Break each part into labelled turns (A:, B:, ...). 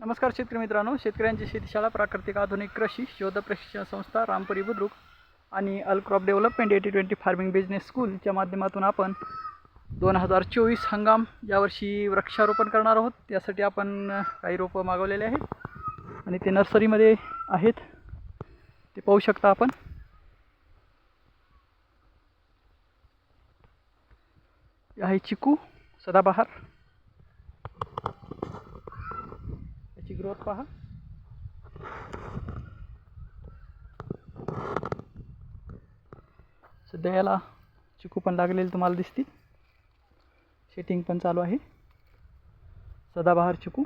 A: नमस्कार शेतकरी मित्रांनो शेतकऱ्यांची शेतीशाळा प्राकृतिक आधुनिक कृषी शोध प्रशिक्षण संस्था रामपुरी बुद्रुक आणि अल crop development eighty twenty farming business स्कूलच्या माध्यमातून आपण दोन हजार चोवीस हंगाम यावर्षी वृक्षारोपण करणार आहोत. त्यासाठी आपण काही रोपं मागवलेले आहेत आणि ते नर्सरीमध्ये आहेत. ते पाहू शकता आपण. आहे चिकू सदाबहार त्याची पहा. सध्या याला चिकू पण लागलेले तुम्हाला दिसतील. शेटिंग पण चालू आहे. सदाबहार चिकू.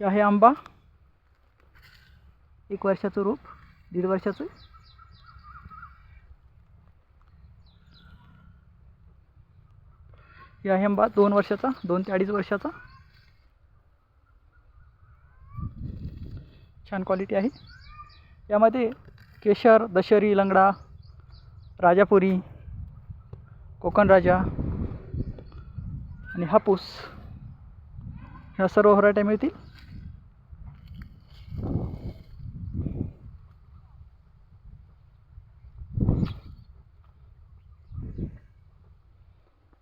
A: आहे आंबा. एक वर्षाचं रोप दीड वर्षाचं. या हेंबा दोन वर्षाचा दोन ते अडीच वर्षाचा. छान क्वालिटी आहे. यामध्ये केशर दशरी लंगडा राजापुरी कोकण राजा आणि हापूस. ह्या सर्व व्हरायट्या मिळतील.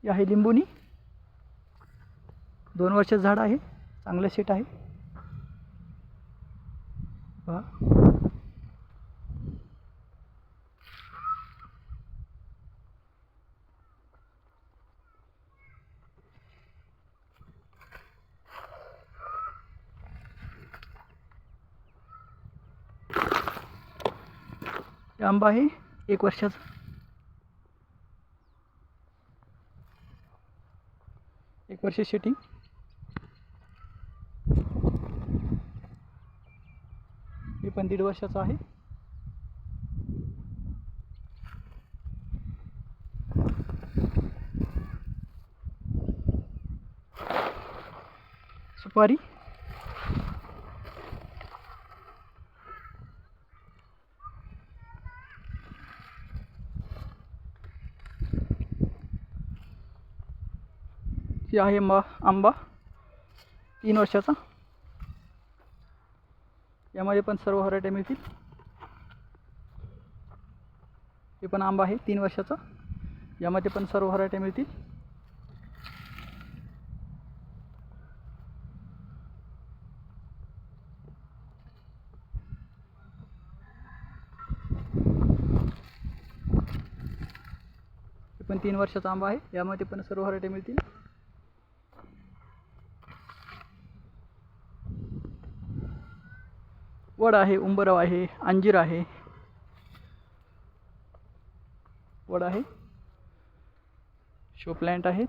A: हे आहे लिंबूनी. दोन वर्षाचं झाड आहे चांगलं सेट आहे. पहा. आंबा आहे एक वर्षाचा. वर्ष शेटिंग हे पण दीड वर्षाचं आहे. सुपारी. हे आहे आंबा आंबा? तीन वर्षाचा? यामध्ये पण सर्व व्हरायटी मिळतील. हे पण आंबा आहे तीन वर्षाचा. यामध्ये पण सर्व व्हरायटी मिळतील. हे पण तीन वर्षाचा आंबा आहे. यामध्ये पण सर्व व्हरायटी मिळतील. वड आहे उंबरव आहे अंजीर आहे. वड आहे. शो प्लॅन्ट आहेत.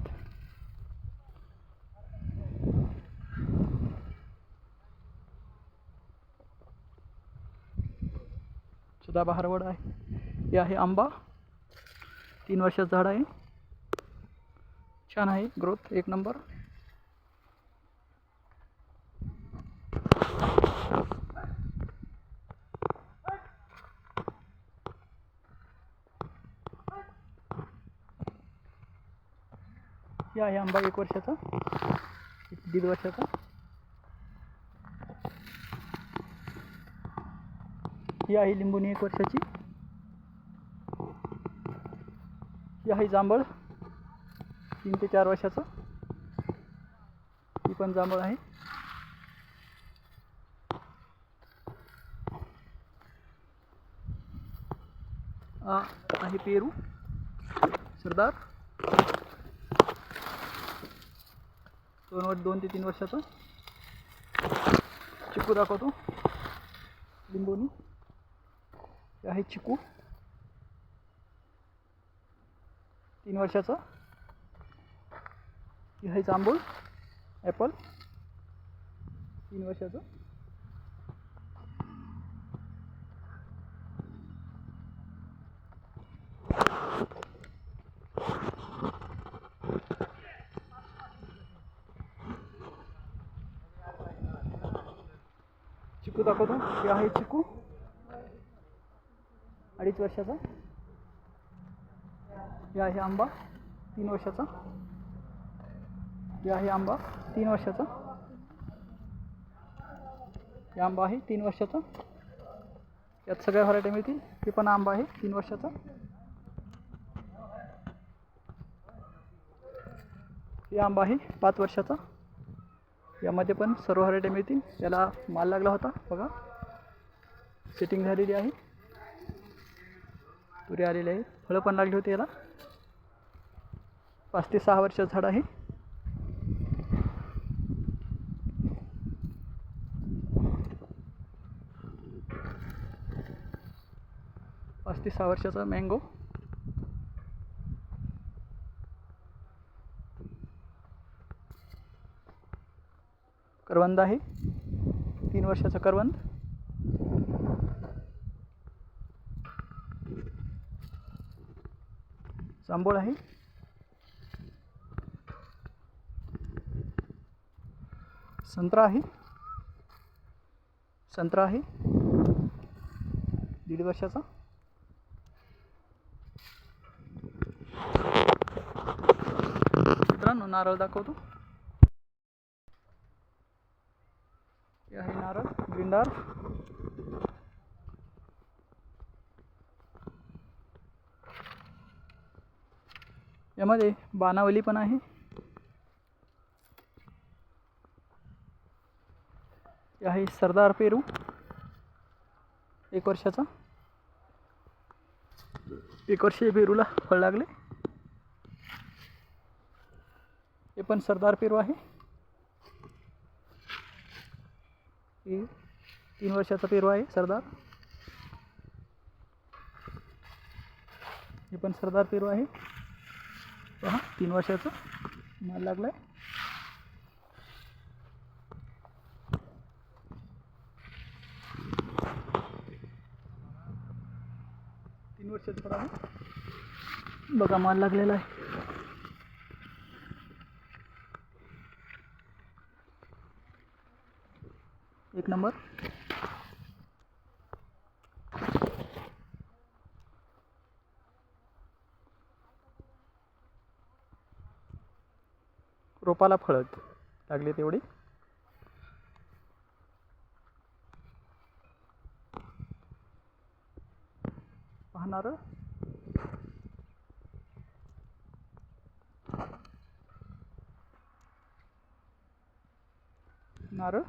A: सदाबहार वड आहे. हे आहे आंबा. तीन वर्षाचं झाड आहे. छान आहे ग्रोथ एक नंबर आहे आंबा एक वर्षाचा. एक दीड वर्षाचा. ही आहे लिंबुनी एक वर्षाची. ही आहे जांभळ. तीन ते चार वर्षाचं. ही पण जांभळ आहे. आहे पेरू. सरदार. दोन वर्ष दोन ते तीन वर्षाचं. चिकू दाखवतो. लिंबोनी. हे आहे चिकू. तीन वर्षाचा. हे आहे जांभूळ. ॲपल. तीन वर्षाचं. चिकू दाखवतो. हे आहे चिकू. अडीच वर्षाचा. हे आहे आंबा तीन वर्षाचा. हे आहे आंबा तीन वर्षाचा. हे आंबा आहे तीन वर्षाचा. यात सगळ्या व्हरायटी मिळतील. हे पण आंबा आहे तीन वर्षाचा. हे आंबा आहे पाच वर्षाचा. यामध्ये पण सर्व व्हरायटी मिळतील. याला माल लागला होता बघा. सेटिंग झालेली आहे. तुरी आलेले आहे. फळं पण लागली होती याला. पाच ते सहा वर्षाचं झाड आहे. पाच ते सहा वर्षाचा मँगो करवंद आहे. तीन वर्षाचा करवंद. जांभूळ आहे. संत्रा आहे. संत्रा आहे. दीड वर्षाचा. मित्रांनो नारळ दाखवतो. हे आहे नारळ ग्रिंडार यामध्ये बाणावली पण आहे. हे आहे सरदार पेरू एक वर्षाचा. एक वर्षी पेरूला फळ लागले. हे पण सरदार पेरू आहे. हे तीन वर्षाचा पेरू आहे सरदार. हे पण सरदार पेरू आहे. पहा तीन वर्षाचं माल लागला आहे तीन वर्षाचं फळ आहे बघा माल लागलेला आहे. एक नंबर. रोपाला फळत लागले तेवढे पाहणार? नारळ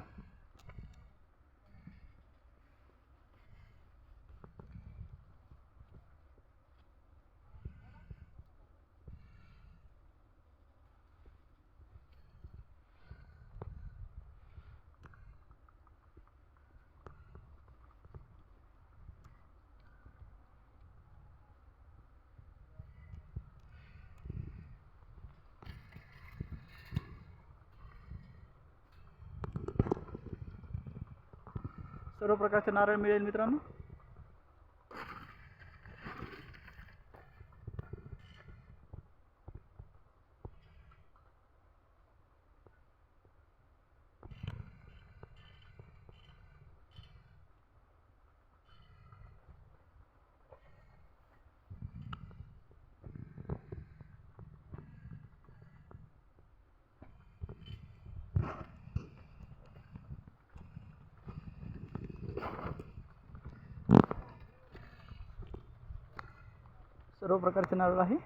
A: सर्व प्रकारचे नारळ मिळेल मित्रांनो? सर्व प्रकारचे नारळ आहे.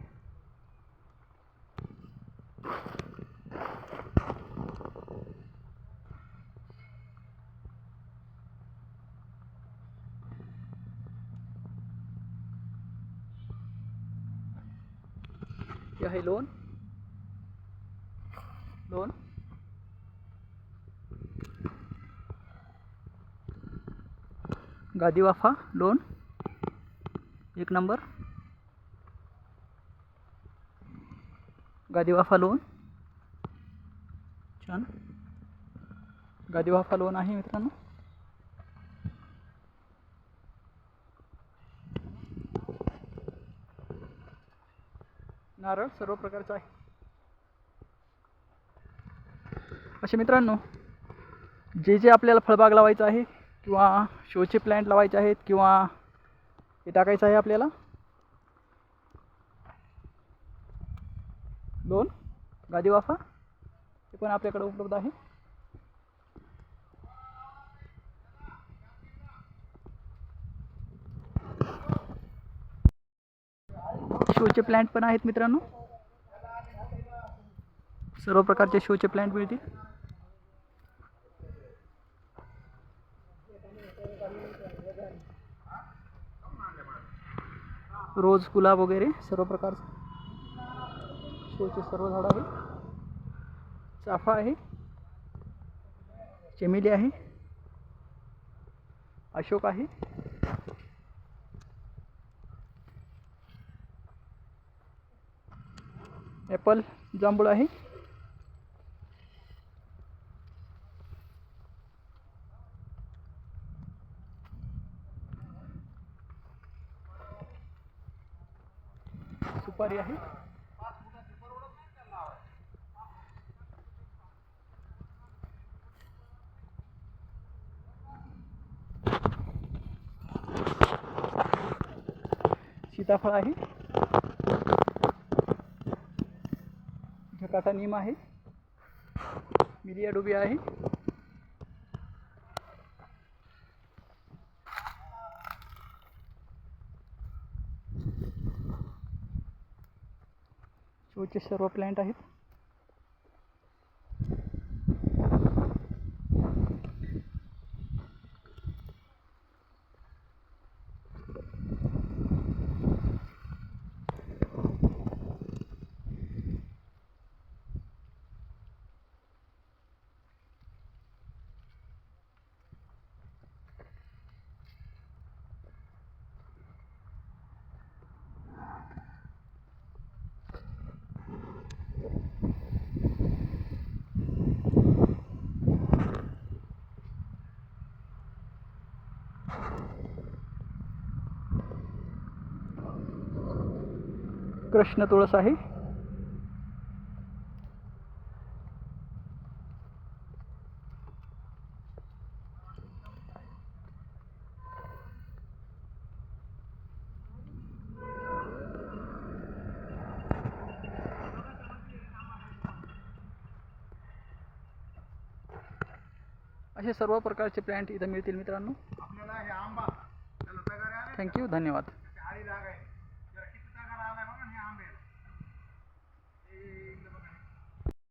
A: हे आहे लोन लोन गादी वाफा लोन एक नंबर. गादी वाफा लोन छान. गादी वाफा लोन आहे मित्रांनो. नारळ सर्व प्रकारचं आहे. असे मित्रांनो जे जे आपल्याला फळबाग लावायचं आहे किंवा शोचे प्लॅन्ट लावायचे आहेत किंवा हे टाकायचं आहे आपल्याला दोन. गादी वाफा. हे पण आपल्याकडे उपलब्ध आहे. शोचे प्लॅन्ट पण आहेत मित्रांनो. सर्व प्रकारचे शोचे प्लॅन्ट मिळतील. रोज गुलाब वगैरे सर्व प्रकारचे. शोचे सर्व झाडं आहे. चाफा आहे. चमेली आहे. अशोक आहे. ॲपल जांभूळ आहे. सुपारी आहे. सीताफळ आहे. झकाटा नीम आहे. मिरिया डोबी आहे. शोचे सर्व प्लॅन्ट आहेत. कृष्ण तुळस आहे. असे सर्व प्रकारचे प्लॅन्ट इथं मिळतील मित्रांनो. थँक्यू धन्यवाद.